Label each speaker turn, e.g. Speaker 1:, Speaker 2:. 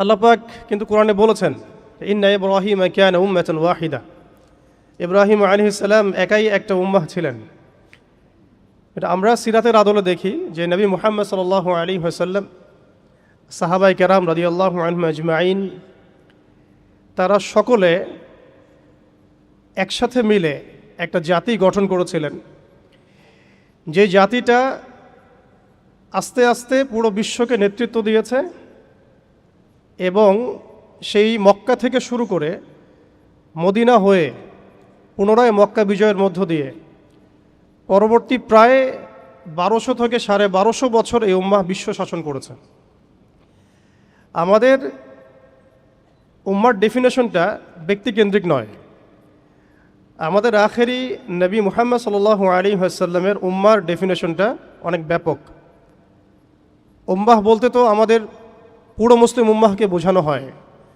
Speaker 1: আল্লাপাক কিন্তু কোরআনে বলেছেন, ইন্না ইব্রাহিম ক্যান উম্মাতান ওয়াহিদা। ইব্রাহিম আলহিসাল্লাম একাই একটা উম্মাহ ছিলেন। এটা আমরা সিরাতের আদলে দেখি যে নবী মুহাম্মদ সাল আলী হাসাল্লাম সাহাবাই কেরাম রদিয়াল্লাহ আলহম আজমাইন, তারা সকলে একসাথে মিলে একটা জাতি গঠন করেছিলেন। যে জাতিটা আস্তে আস্তে পুরো বিশ্বকে নেতৃত্ব দিয়েছে এবং সেই মক্কা থেকে শুরু করে মদিনা হয়ে পুনরায় মক্কা বিজয়ের মধ্য দিয়ে পরবর্তী প্রায় বারোশো থেকে সাড়ে বারোশো বছর এই উম্মাহ বিশ্ব শাসন করেছে। আমাদের উম্মার ডেফিনেশনটা ব্যক্তিকেন্দ্রিক নয়। আমাদের আখেরি নবী মুহাম্মদ সাল আলী হাসাল্লামের উম্মার ডেফিনেশনটা অনেক ব্যাপক। উম্মাহ বলতে তো আমাদের পুরো মুসলিম উম্মাহকে বোঝানো হয়।